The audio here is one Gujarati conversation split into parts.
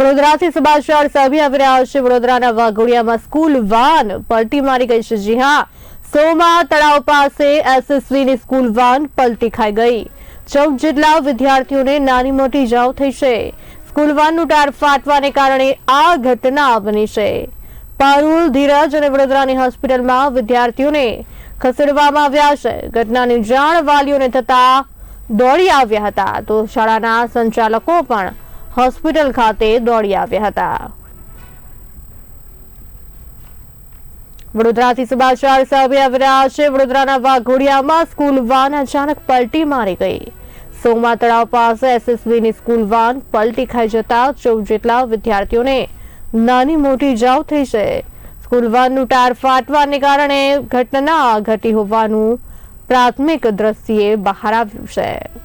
વડોદરાથી સમાચાર સામે આવી રહ્યા છે. વડોદરાના વાઘોડિયામાં સ્કૂલ વાન પલટી મારી ગઈ છે. જી હા, સોમા તળાવ પાસે એસએસવીની સ્કૂલ વાન પલટી ખાઈ ગઈ. ચૌદ જેટલા વિદ્યાર્થીઓને નાની મોટી જાવ થઈ છે. સ્કૂલ વાનનું ટાયર ફાટવાને કારણે આ ઘટના બની છે. પારુલ, ધીરજ અને વડોદરાની હોસ્પિટલમાં વિદ્યાર્થીઓને ખસેડવામાં આવ્યા છે. ઘટનાની જાણ વાલીઓને થતા દોડી આવ્યા હતા. તો શાળાના સંચાલકો પણ હોસ્પિટલ ખાતે દોડી આવ્યા હતા. વડોદરાથી સમાચાર સામે આવી રહ્યા છે. વડોદરાના વાઘોડિયામાં સ્કૂલ વાન અચાનક પલટી મારી ગઈ. સોમા તળાવ પાસે એસએસબીની સ્કૂલ વાન પલટી ખાઈ જતા ચૌદ જેટલા વિદ્યાર્થીઓને નાની મોટી જાવ થઈ છે. સ્કૂલ વાનનું ટાયર ફાટવાને કારણે ઘટના ઘટી હોવાનું પ્રાથમિક દ્રષ્ટિએ બહાર આવ્યું છે.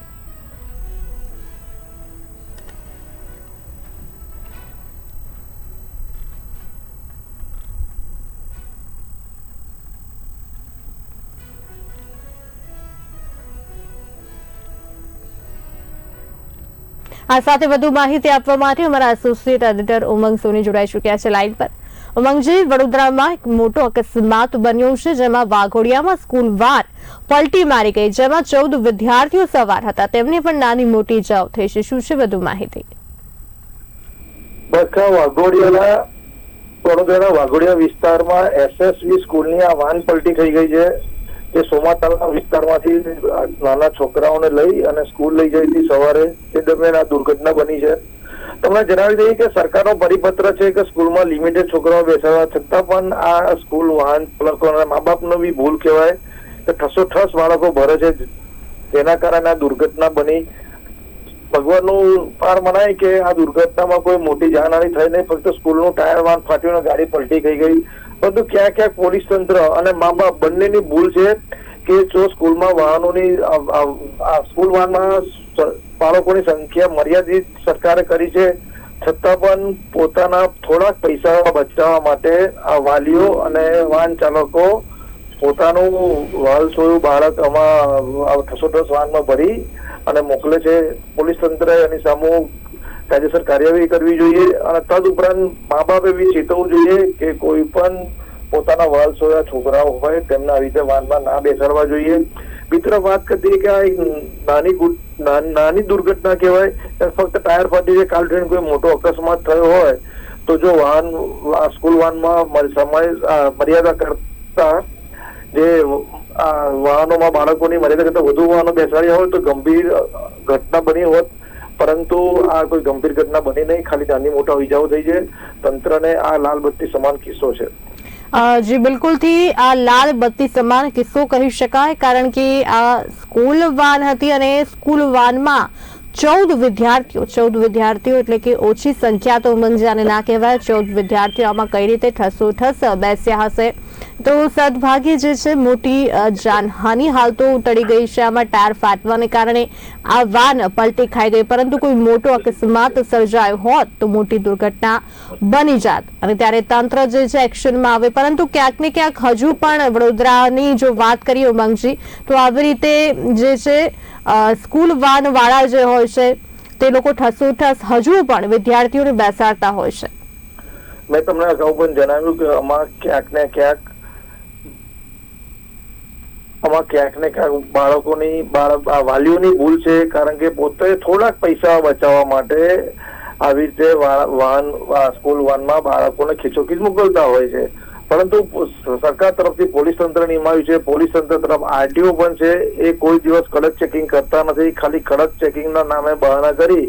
આ સાથે વધુ માહિતી આપવા માટે અમારા એસોસિએટ એડિટર ઉમંગ સોની જોડાઈ ચૂક્યા છે લાઈન પર. ઉમંગજી વડોદરામાં એક મોટો અકસ્માત બન્યો છે જેમાં વાઘોડિયામાં સ્કૂલ વાન પલટી મારી ગઈ, જેમાં ચૌદ વિદ્યાર્થીઓ સવાર હતા. તેમને પણ નાની મોટી ઇજાઓ થઈ છે. શું છે વધુ માહિતી? વાઘોડિયાના વડોદરા વાઘોડિયા વિસ્તારમાં એસએસવી સ્કૂલની આ વાન પલટી થઈ ગઈ છે. જે સોમાતળા વિસ્તારમાંથી નાના છોકરાઓને લઈ અને સ્કૂલ લઈ જઈ હતી સવારે. એ દરમિયાન આ દુર્ઘટના બની છે. તમને જણાવી દઈએ કે સરકારનો પરિપત્ર છે કે સ્કૂલમાં લિમિટેડ છોકરાઓ બેસાડવા છતાં પણ આ સ્કૂલ વાહન ચાલકો મા બાપનો બી ભૂલ કહેવાય. કે ઠસો ઠસ બાળકો ભરે છે. તેના કારણે આ દુર્ઘટના બની. ભગવાનનું પાર મનાય કે આ દુર્ઘટનામાં કોઈ મોટી જાનહાની થઈ નહીં. ફક્ત સ્કૂલનું ટાયર વાન ફાટ્યું ગાડી પલટી થઈ ગઈ. પરંતુ ક્યાંક ક્યાંક પોલીસ તંત્ર અને મા બાપ બંનેની ભૂલ છે કે જો સ્કૂલમાં વાહનોની સ્કૂલ વાહનમાં બાળકોની સંખ્યા મર્યાદિત સરકારે કરી છે, છતાં પણ પોતાના થોડાક પૈસા બચાવવા માટે આ વાલીઓ અને વાહન ચાલકો પોતાનું વાલ સોયું બાળક આમાં ઠસોઠસ વાહનમાં ભરી અને મોકલે છે. પોલીસ તંત્ર એની સામે કાયદેસર કાર્યવાહી કરવી જોઈએ અને તદ ઉપરાંત મા બાપ એવી ચેતવવું જોઈએ કે કોઈ પણ પોતાના વાલ છોકરાઓ હોય તેમને રીતે વાનમાં ના બેસાડવા જોઈએ. મિત્ર, વાત કરતી કે આ એક નાની નાની દુર્ઘટના કહેવાય. ફક્ત ટાયર ફાટી છે કાલ ટ્રેન કોઈ મોટો અકસ્માત થયો હોય, તો જો વાહન સ્કૂલ વાનમાં સમય મર્યાદા કરતા જે વાહનોમાં બાળકોની મર્યાદા કરતા વધુ વાહનો બેસાડ્યા હોય તો ગંભીર ઘટના બની હોત. પરંતુ આ કોઈ ગંભીર ઘટના બની નહીં. ખાલી નાની મોટા ઇજાઓ થઈ છે. તંત્રને આ લાલ બત્તી સમાન કિસ્સો છે. જી, બિલકુલથી આ લાલ બત્તી સમાન કિસ્સો કહી શકાય, કારણ કે આ સ્કૂલ વાન હતી અને સ્કૂલ વાનમાં ચૌદ વિદ્યાર્થીઓ ચૌદ વિદ્યાર્થીઓ એટલે કે ઓછી સંખ્યા તો મંજાને ના કહેવાય. ચૌદ વિદ્યાર્થીઓ આમાં કઈ રીતે ઠસોઠસ બેસ્યા હશે? તો સદભાગ્ય જે છે, મોટી જાનહાની હાલ તો ટળી ગઈ છે. આમાં ટાયર ફાટવાને કારણે આ વાન પલટી ખાઈ ગઈ. પરંતુ કોઈ મોટો અકસ્માત સર્જાયો હોત તો મોટી દુર્ઘટના બની જાત. અને ત્યારે તંત્ર જે છે, એક્શનમાં આવે. પરંતુ ક્યાંક ને ક્યાંક હજુ પણ વડોદરાની જો વાત કરીએ ઉમંગજી, તો આવી રીતે જે છે સ્કૂલ વાન વાળા જે હોય છે, તે લોકો ઠસોઠસ હજુ પણ વિદ્યાર્થીઓને બેસાડતા હોય છે. મેં તમને અગાઉ પણ જણાવ્યું કે આમાં ક્યાંક ને ક્યાંક આમાં ક્યાંક ને ક્યાંક બાળકોની વાલીઓની ભૂલ છે, કારણ કે પોતે થોડાક પૈસા બચાવવા માટે આવી રીતે વાહન સ્કૂલ વાનમાં બાળકોને ખીચોખીચ મોકલતા હોય છે. પરંતુ સરકાર તરફથી પોલીસ તંત્ર નિમાયું છે. પોલીસ તંત્ર તરફ આરટીઓ પણ છે. એ કોઈ દિવસ કડક ચેકિંગ કરતા નથી. ખાલી કડક ચેકિંગના નામે બહાના કરી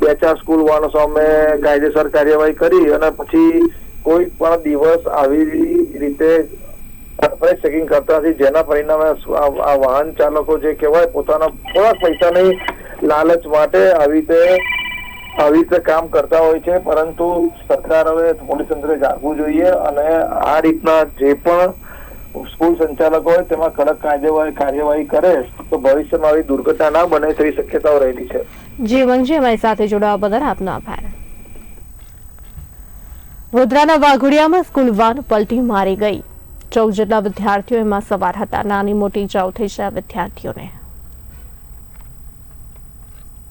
બે ચાર સ્કૂલ વાનો સામે કાયદેસર કાર્યવાહી કરી અને પછી કોઈ પણ દિવસ આવી રીતે ચેકિંગ કરતા નથી. જેના પરિણામે આ વાહન ચાલકો જે કહેવાય, પોતાના થોડાક પૈસાની લાલચ માટે આવી રીતે આવી રીતે કામ કરતા હોય છે. પરંતુ સરકાર હવે પોલીસ તંત્રે જાગવું જોઈએ અને આ રીતના જે પણ સ્કૂલ સંચાલકો હોય, તેમાં કડક કાર્યવાહી કાર્યવાહી કરે, તો ભવિષ્યમાં આવી દુર્ઘટના ના બને તેવી શક્યતાઓ રહેલી છે. જી મંજી અમારી સાથે જોડાવા બદલ આપનો આભાર. વડોદરાના વાઘોડિયામાં સ્કૂલ વાન પલટી મારી ગઈ. ચૌદ જેટલા વિદ્યાર્થીઓ એમાં સવાર હતા. નાની મોટી ઇજાઓ થઈ છે આ વિદ્યાર્થીઓને.